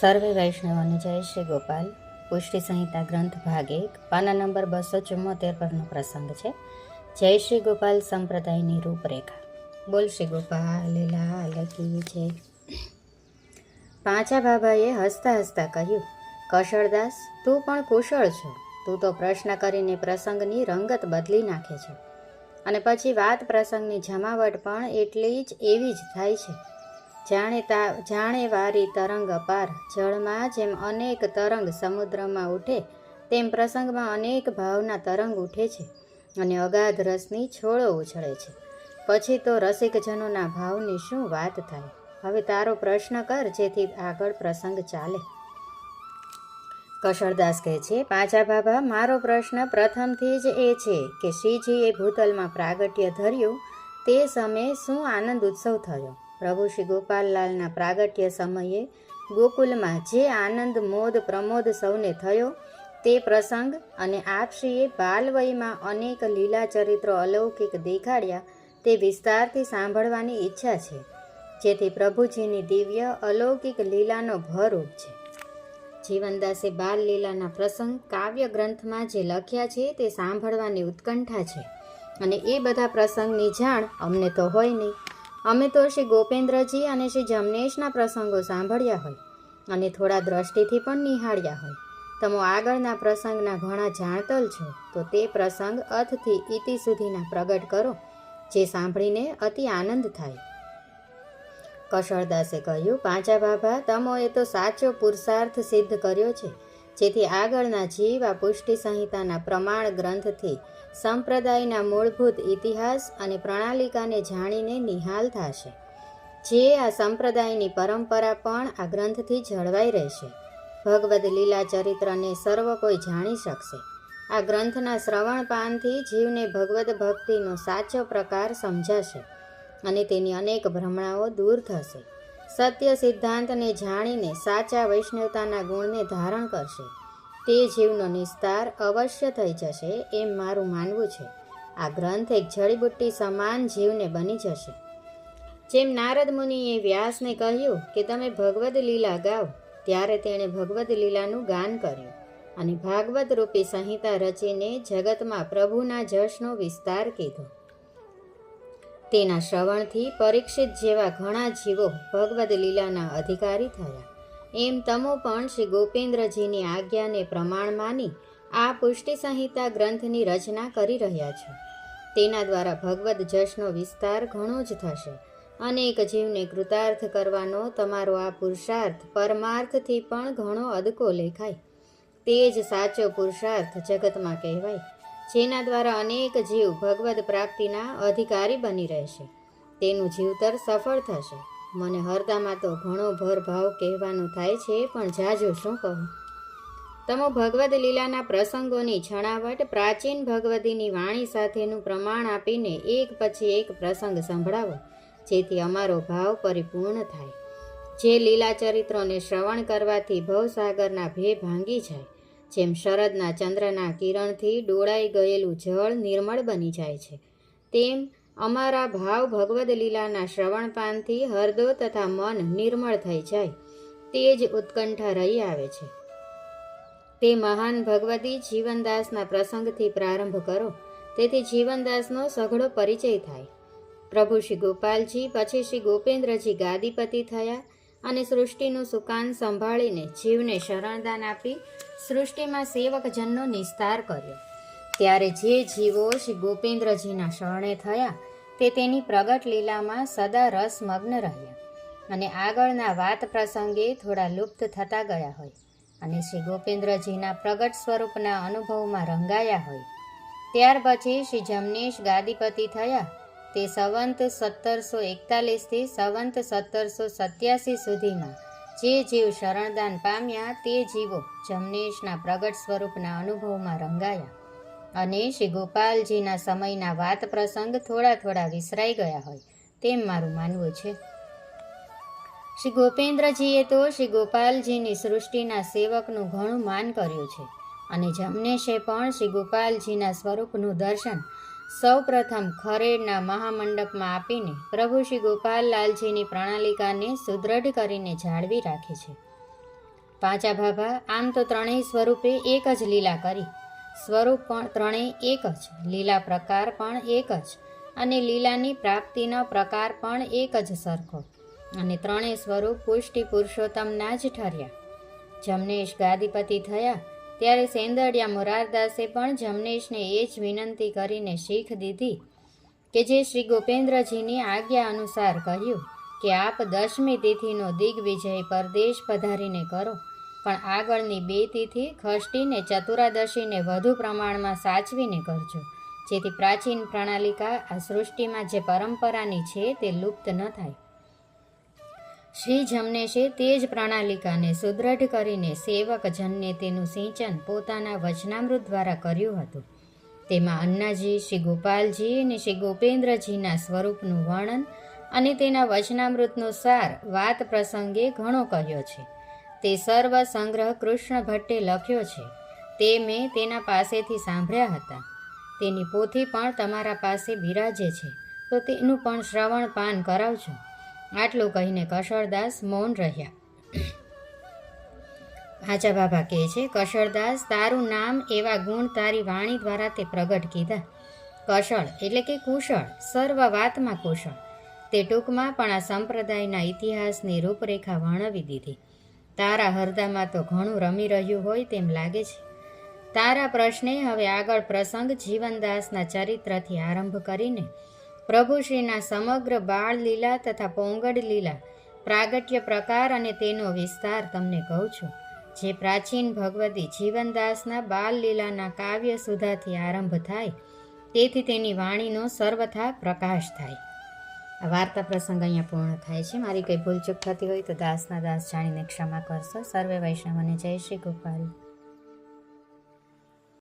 સર્વે વૈષ્ણવોને જય શ્રી ગોપાલ. પુષ્ટિ સંહિતા ગ્રંથ ભાગ એક, પાના નંબર બસો ચુમ્મોતેર પરનો પ્રસંગ છે. જય શ્રી ગોપાલ સંપ્રદાયની રૂપરેખા. બોલ શ્રી ગોપાલ, લાલ કી જય. પાંચા બાબાએ હસતા હસતા કહ્યું, કશળદાસ, તું પણ કુશળ છો. તું તો પ્રશ્ન કરીને પ્રસંગની રંગત બદલી નાખે છે. અને પછી વાત પ્રસંગની જમાવટ પણ એટલી જ એવી જ થાય છે. જાણે તા જાણે વારી તરંગ અપાર. જળમાં જેમ અનેક તરંગ સમુદ્રમાં ઉઠે, તેમ પ્રસંગમાં અનેક ભાવના તરંગ ઉઠે છે અને અગાધ રસની છોડો ઉછળે છે. પછી તો રસિકજનોના ભાવની શું વાત થાય? હવે તારો પ્રશ્ન કર, જેથી આગળ પ્રસંગ ચાલે. કશળદાસ કહે છે, પાછા બાબા, મારો પ્રશ્ન પ્રથમથી જ એ છે કે શ્રીજીએ ભૂતલમાં પ્રાગટ્ય ધર્યું, તે સમયે શું આનંદ ઉત્સવ થયો? પ્રભુ શ્રી ગોપાલલાલના પ્રાગટ્ય સમયે ગોકુલમાં જે આનંદ, મોદ, પ્રમોદ સૌને થયો તે પ્રસંગ અને આપશ્રીએ બાલવયમાં અનેક લીલા ચરિત્રો અલૌકિક દેખાડ્યા તે વિસ્તારથી સાંભળવાની ઈચ્છા છે, જેથી પ્રભુજીની દિવ્ય, અલૌકિક લીલાનો ભરૂપ છે જીવનદાસે બાલ લીલાના પ્રસંગ કાવ્ય ગ્રંથમાં જે લખ્યા છે તે સાંભળવાની ઉત્કંઠા છે અને એ બધા પ્રસંગની જાણ અમને તો હોય નહીં. અમે તો શ્રી ગોપેન્દ્રજી અને શ્રી જમનેશના પ્રસંગો સાંભળ્યા હોય અને થોડા દ્રષ્ટિથી પણ નિહાળ્યા હોય. તમે આગળના પ્રસંગના ઘણા જાણતલ છો, તો તે પ્રસંગ અથથી ઇતિ સુધીના પ્રગટ કરો, જે સાંભળીને અતિ આનંદ થાય. કશળદાસે કહ્યું, પાંચા બાબા તમોએ તો સાચો પુરુષાર્થ સિદ્ધ કર્યો છે. જેથી આગળના જીવ આ પુષ્ટિ સંહિતાના પ્રમાણ ગ્રંથથી સંપ્રદાયના મૂળભૂત ઇતિહાસ અને પ્રણાલિકાને જાણીને નિહાલ થશે. જે આ સંપ્રદાયની પરંપરા પણ આ ગ્રંથથી જળવાઈ રહેશે. ભગવદ લીલા ચરિત્રને સર્વ કોઈ જાણી શકશે. આ ગ્રંથના શ્રવણ પાનથી જીવને ભગવદ ભક્તિનો સાચો પ્રકાર સમજાશે અને તેની અનેક ભ્રમણાઓ દૂર થશે. સત્ય સિદ્ધાંતને જાણીને સાચા વૈષ્ણવતાના ગુણને ધારણ કરશે. તે જીવનો નિસ્તાર અવશ્ય થઈ જશે એમ મારું માનવું છે. આ ગ્રંથ એક જડીબુટ્ટી સમાન જીવને બની જશે. જેમ નારદ મુનિએ વ્યાસને કહ્યું કે તમે ભગવદ્ લીલા ગાઓ, ત્યારે તેણે ભગવદ્ લીલાનું ગાન કર્યું અને ભાગવત રૂપી સંહિતા રચીને જગતમાં પ્રભુના જશનો વિસ્તાર કીધો. તેના શ્રવણથી પરીક્ષિત જેવા ઘણા જીવો ભગવદ લીલાના અધિકારી થયા. એમ તમો પણ શ્રી ગોપેન્દ્રજીની આજ્ઞાને પ્રમાણ માની આ પુષ્ટિ સંહિતા ગ્રંથની રચના કરી રહ્યા છો. તેના દ્વારા ભગવદ જશનો વિસ્તાર ઘણો જ થશે. અનેક જીવને કૃતાર્થ કરવાનો તમારો આ પુરુષાર્થ પરમાર્થથી પણ ઘણો અદકો લેખાય. તે જ સાચો પુરુષાર્થ જગતમાં કહેવાય. જેના દ્વારા અનેક જીવ ભગવદ પ્રાપ્તિના અધિકારી બની રહેશે. તેનું જીવતર સફળ થશે. મને હરદામાં તો ઘણો ભરભાવ કહેવાનું થાય છે, પણ જાજો શું કહું? તમો ભગવદ લીલાના પ્રસંગોની છણાવટ પ્રાચીન ભગવતીની વાણી સાથેનું પ્રમાણ આપીને એક પછી એક પ્રસંગ સંભળાવો, જેથી અમારો ભાવ પરિપૂર્ણ થાય. જે લીલા ચરિત્રોને શ્રવણ કરવાથી ભવસાગરના ભે ભાંગી જાય. જેમ શરદના ચંદ્રના કિરણથી ડોળાઈ ગયેલું જળ નિર્મળ બની જાય છે, તેમ અમારા ભાવ ભગવદ લીલાના શ્રવણપાનથી હરદો તથા મન નિર્મળ થઈ જાય, તે જ ઉત્કંઠા રહી આવે છે. તે મહાન ભગવતી જીવનદાસના પ્રસંગથી પ્રારંભ કરો, તેથી જીવનદાસનો સઘળો પરિચય થાય. પ્રભુ શ્રી ગોપાલજી, પછી શ્રી ગોપેન્દ્રજી ગાદીપતિ થયા અને સૃષ્ટિનું સુકાન સંભાળીને જીવને શરણદાન આપી સૃષ્ટિમાં સેવકજનનો નિસ્તાર કર્યો. ત્યારે જે જીવો શ્રી ગોપેન્દ્રજીના શરણે થયા, તે તેની પ્રગટ લીલામાં સદા રસમગ્ન રહ્યા અને આગળના વાત પ્રસંગે થોડા લુપ્ત થતા ગયા હોય અને શ્રી ગોપેન્દ્રજીના પ્રગટ સ્વરૂપના અનુભવમાં રંગાયા હોય. ત્યાર પછી શ્રી જમનેશ ગાદીપતિ થયા તે સંવંત સત્તરસો એકતાલીસથી સંવંત સત્તરસો સત્યાસી સુધીમાં જે જીવ શરણદાન પામ્યા તે જીવો જમનેશના પ્રગટ સ્વરૂપના અનુભવમાં રંગાયા અને શ્રી ગોપાલજીના સમયના વાત પ્રસંગ થોડા થોડા વિસરાઈ ગયા હોય તેમ મારું માનવું છે. શ્રી ગોપેન્દ્રજીએ તો શ્રી ગોપાલજીની સૃષ્ટિના સેવકનું ઘણું માન કર્યું છે અને જમનેશે પણ શ્રી ગોપાલજીના સ્વરૂપનું દર્શન સૌ પ્રથમ ખરેડના મહામંડપમાં આપીને પ્રભુ શ્રી ગોપાલલાલજીની પ્રણાલિકાને સુદૃઢ કરીને જાળવી રાખે છે. પાંચા ભાભા, આમ તો ત્રણેય સ્વરૂપે એક જ લીલા કરી. સ્વરૂપ પણ ત્રણેય એક જ, લીલા પ્રકાર પણ એક જ અને લીલાની પ્રાપ્તિનો પ્રકાર પણ એક જ સરખો. અને ત્રણેય સ્વરૂપ પુષ્ટિ પુરુષોત્તમના જ ઠર્યા. જમનેશ ગાદીપતિ થયા ત્યારે સેંદડિયા મોરારદાસે પણ જમનેશને એ જ વિનંતી કરીને શીખ દીધી કે જે શ્રી ગોપેન્દ્રજીની આજ્ઞા અનુસાર કહ્યું કે આપ દસમી તિથિનો દિગ્વિજય પરદેશ પધારીને કરો. પણ આગળની બે તિથિ ખષ્ટીને ચતુરાદશીને વધુ પ્રમાણમાં સાચવીને કરજો. જેથી પ્રાચીન પ્રણાલિકા આ સૃષ્ટિમાં જે પરંપરાની છે તે લુપ્ત ન થાય. શ્રી જમનેશે તે જ પ્રણાલિકાને સુદૃઢ કરીને સેવક જનને તેનું સિંચન પોતાના વચનામૃત દ્વારા કર્યું હતું. તેમાં અન્નાજી, શ્રી ગોપાલજી અને શ્રી ગોપેન્દ્રજીના સ્વરૂપનું વર્ણન અને તેના વચનામૃતનો સાર વાત પ્રસંગે ઘણો કહ્યો છે. તે સર્વ સંગ્રહ કૃષ્ણ ભટ્ટે લખ્યો છે. તે મેં તેના પાસેથી સાંભળ્યા હતા. તેની પોથી પણ તમારા પાસે બિરાજે છે. તો તેનું પણ શ્રવણ પાન કરાવજો. આટલું કહીને કશળદાસ મૌન રહ્યા. આચા બાબા કહે છે, કશળદાસ, તારું નામ એવા ગુણ તારી વાણી દ્વારા તે પ્રગટ કીધા. કશળ એટલે કે કુશળ, સર્વ વાતમાં કુશળ. તે ટૂંકમાં પણ આ સંપ્રદાયના ઇતિહાસની રૂપરેખા વર્ણવી દીધી. તારા હરદામાં તો ઘણું રમી રહ્યું હોય તેમ લાગે છે. તારા પ્રશ્ને હવે આગળ પ્રસંગ જીવનદાસના ચરિત્રથી આરંભ કરીને પ્રભુશ્રીના સમગ્ર બાળ લીલા તથા પોંગડ લીલા પ્રાગટ્ય પ્રકાર અને તેનો વિસ્તાર તમને કહું છું. જે પ્રાચીન ભગવતી જીવનદાસના બાલ લીલાના કાવ્ય સુધાથી આરંભ થાય, તેથી તેની વાણીનો સર્વથા પ્રકાશ થાય. આ વાર્તા પ્રસંગ અહીંયા પૂર્ણ થાય છે. મારી કંઈ ભૂલચૂક થતી હોય તો દાસના દાસ જાણીને ક્ષમા કરશો. સર્વે વૈષ્ણવને જય શ્રી ગોપાલ.